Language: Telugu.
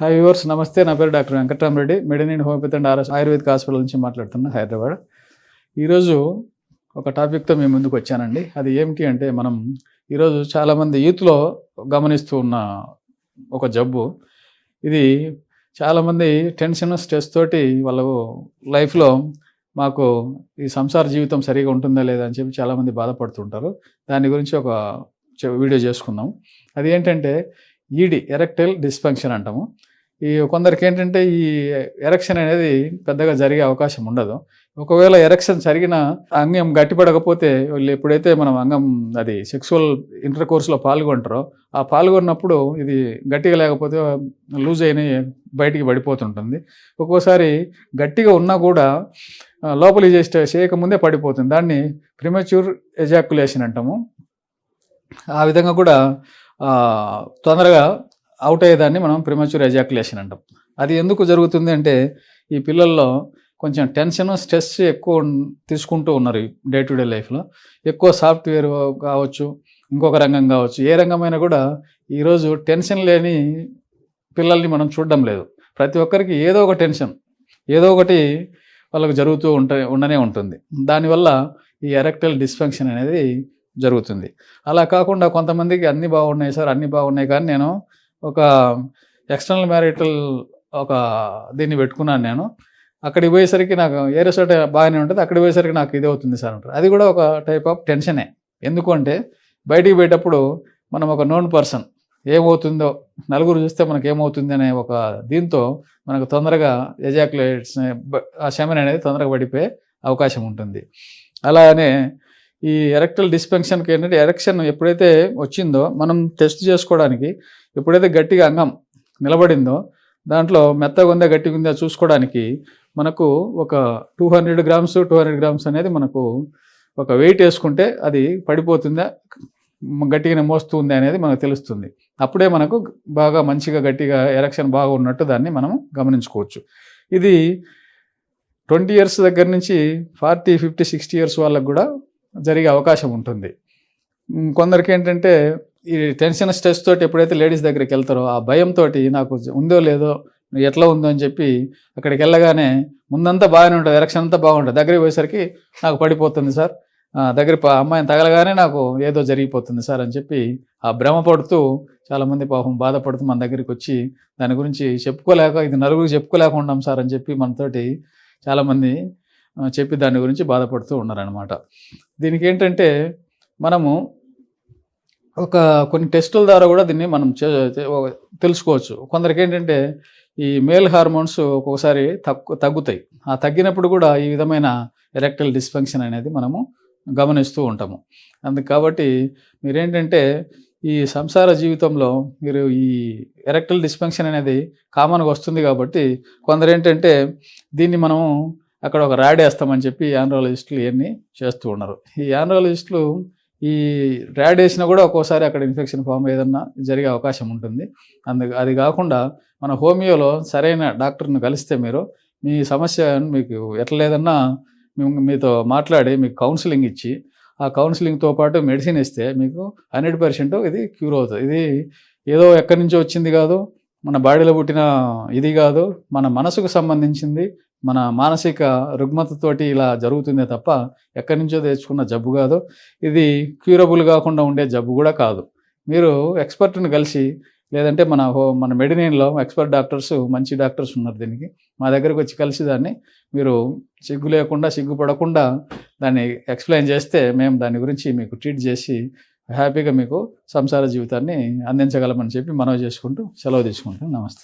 హాయ్ వ్యూవర్స్ నమస్తే. నా పేరు doctor Venkataramareddy. Medin and homeopathy and RS ayurvedic hospital నుంచి మాట్లాడుతున్నా హైదరాబాద్. ఈరోజు ఒక టాపిక్తో మేము ముందుకు వచ్చానండి. అది ఏమిటి అంటే మనం ఈరోజు చాలామంది యూత్లో గమనిస్తూ ఉన్న ఒక జబ్బు. ఇది చాలామంది టెన్షన్ స్ట్రెస్ తోటి వాళ్ళు లైఫ్లో మాకు ఈ సంసార జీవితం సరిగా ఉంటుందా లేదా అని చెప్పి చాలామంది బాధపడుతుంటారు. దాని గురించి ఒక చె- వీడియో చేసుకుందాం. అది ఏంటంటే ఈడి ఎరెక్టైల్ డిస్ఫంక్షన్ అంటాము. ఈ కొందరికి ఏంటంటే ఈ ఎరక్షన్ అనేది పెద్దగా జరిగే అవకాశం ఉండదు. ఒకవేళ ఎరక్షన్ జరిగిన అంగం గట్టిపడకపోతే వీళ్ళు ఎప్పుడైతే మనం అంగం అది సెక్సువల్ ఇంటర్ కోర్స్లో పాల్గొంటారో ఆ పాల్గొన్నప్పుడు ఇది గట్టిగా లేకపోతే లూజ్ అయిన బయటికి పడిపోతుంటుంది. ఒక్కోసారి గట్టిగా ఉన్నా కూడా లోపలి లోపలికి చేస్తే చేయకముందే పడిపోతుంది. దాన్ని ప్రిమచ్యూర్ ఎజాక్యులేషన్ అంటాము. ఆ విధంగా కూడా తొందరగా అవుట్ అయ్యేదాన్ని మనం ప్రిమచ్యూర్ ఎజాకులేషన్ అంటాం. అది ఎందుకు జరుగుతుంది అంటే ఈ పిల్లల్లో కొంచెం టెన్షన్ స్ట్రెస్ ఎక్కువ తీసుకుంటూ ఉన్నారు డే టు డే లైఫ్లో ఎక్కువ సాఫ్ట్వేర్ కావచ్చు ఇంకొక రంగం కావచ్చు ఏ రంగమైనా కూడా ఈరోజు టెన్షన్ లేని పిల్లల్ని మనం చూడడం లేదు. ప్రతి ఒక్కరికి ఏదో ఒక టెన్షన్ ఏదో ఒకటి వాళ్ళకు జరుగుతూ ఉంట ఉండనే ఉంటుంది. దానివల్ల ఈ ఎరెక్టల్ డిస్ఫంక్షన్ అనేది జరుగుతుంది. అలా కాకుండా కొంతమందికి అన్నీ బాగున్నాయి సార్ అన్నీ బాగున్నాయి కానీ నేను ఒక ఎక్స్టర్నల్ మ్యారిటల్ ఒక దీన్ని పెట్టుకున్నాను నేను. అక్కడికి పోయేసరికి నాకు ఏ రిసార్ట్ బాగానే ఉంటుంది అక్కడికి పోయేసరికి నాకు ఇది అవుతుంది సార్ అంటారు. అది కూడా ఒక టైప్ ఆఫ్ టెన్షనే ఎందుకంటే బయటికి పోయేటప్పుడు మనం ఒక నోన్ పర్సన్ ఏమవుతుందో నలుగురు చూస్తే మనకు ఏమవుతుంది అనే ఒక దీంతో మనకు తొందరగా ఎజాక్యులేట్స్ ఆ శమన్ అనేది తొందరగా పడిపోయే అవకాశం ఉంటుంది. అలానే ఈ ఎరెక్టల్ డిస్ఫంక్షన్కి ఏంటంటే ఎరెక్షన్ ఎప్పుడైతే వచ్చిందో మనం టెస్ట్ చేసుకోవడానికి ఎప్పుడైతే గట్టిగా అంగం నిలబడిందో దాంట్లో మెత్తగా ఉందా గట్టిగా ఉందా చూసుకోవడానికి మనకు ఒక two hundred grams two hundred grams అనేది మనకు ఒక వెయిట్ వేసుకుంటే అది పడిపోతుందా గట్టిగానే మోస్తుంది అనేది మనకు తెలుస్తుంది. అప్పుడే మనకు బాగా మంచిగా గట్టిగా ఎరక్షన్ బాగా ఉన్నట్టు దాన్ని మనం గమనించుకోవచ్చు. ఇది ట్వంటీ ఇయర్స్ దగ్గర నుంచి ఫార్టీ ఫిఫ్టీ సిక్స్టీ ఇయర్స్ వాళ్ళకు కూడా జరిగే అవకాశం ఉంటుంది. కొందరికి ఏంటంటే ఈ టెన్షన్ స్ట్రెస్ తోటి ఎప్పుడైతే లేడీస్ దగ్గరికి వెళ్తారో ఆ భయంతో నాకు ఉందో లేదో ఎట్లా ఉందో అని చెప్పి అక్కడికి వెళ్ళగానే ముందంతా బాగానే ఉంటుంది ఎరక్షన్ అంతా బాగుంటుంది. దగ్గరికి పోయేసరికి నాకు పడిపోతుంది సార్. ఆ, దగ్గర అమ్మాయిని తగలగానే నాకు ఏదో జరిగిపోతుంది సార్ అని చెప్పి ఆ భ్రమ పడుతూ చాలామంది పాపం బాధపడుతూ మన దగ్గరికి వచ్చి దాని గురించి చెప్పుకోలేక ఇది నలుగురికి చెప్పుకోలేక ఉన్నాం సార్ అని చెప్పి మనతోటి చాలామంది చెప్పి దాని గురించి బాధపడుతూ ఉన్నారనమాట దీనికి ఏంటంటే మనము ఒక కొన్ని టెస్టుల ద్వారా కూడా దీన్ని మనం చే- తెలుసుకోవచ్చు. కొందరికి ఏంటంటే ఈ మేల్ హార్మోన్స్ ఒక్కొక్కసారి తగ్గు తగ్గుతాయి. ఆ తగ్గినప్పుడు కూడా ఈ విధమైన ఎరెక్టల్ డిస్ఫంక్షన్ అనేది మనము గమనిస్తూ ఉంటాము. అందుకు కాబట్టి మీరేంటంటే ఈ సంసార జీవితంలో మీరు ఈ ఎరెక్టల్ డిస్ఫంక్షన్ అనేది కామన్గా వస్తుంది కాబట్టి కొందరు ఏంటంటే దీన్ని మనము అక్కడ ఒక ర్యాడ్ వేస్తామని చెప్పి యాన్రాలజిస్టులు ఇవన్నీ చేస్తూ ఉన్నారు. ఈ యాన్రాలజిస్టులు ఈ ర్యాడ్ వేసినా కూడా ఒక్కోసారి అక్కడ ఇన్ఫెక్షన్ ఫామ్ ఏదన్నా జరిగే అవకాశం ఉంటుంది. అందు అది కాకుండా మన హోమియోలో సరైన డాక్టర్ని కలిస్తే మీరు మీ సమస్య మీకు ఎట్లా లేదన్నా మీతో మాట్లాడి మీకు కౌన్సిలింగ్ ఇచ్చి ఆ కౌన్సిలింగ్తో పాటు మెడిసిన్ ఇస్తే మీకు హండ్రెడ్ పర్సెంట్ ఇది క్యూర్ అవుతుంది. ఇది ఏదో ఎక్కడి నుంచో వచ్చింది కాదు మన బాడీలో పుట్టిన ఇది కాదు మన మనసుకు సంబంధించింది మన మానసిక రుగ్మతతోటి ఇలా జరుగుతుందే తప్ప ఎక్కడి నుంచో తెచ్చుకున్న జబ్బు కాదు. ఇది క్యూరబుల్ కాకుండా ఉండే జబ్బు కూడా కాదు. మీరు ఎక్స్పర్ట్ని కలిసి లేదంటే మన హో- మన మెడినేన్లో ఎక్స్పర్ట్ డాక్టర్స్ మంచి డాక్టర్స్ ఉన్నారు దీనికి. మా దగ్గరకు వచ్చి కలిసి దాన్ని మీరు సిగ్గు లేకుండా సిగ్గుపడకుండా దాన్ని ఎక్స్ప్లెయిన్ చేస్తే మేము దాని గురించి మీకు ట్రీట్ చేసి హ్యాపీగా మీకు సంసార జీవితాన్ని అందించగలమని చెప్పి మనవి చేసుకుంటూ సెలవు తీసుకుంటాం నమస్తే.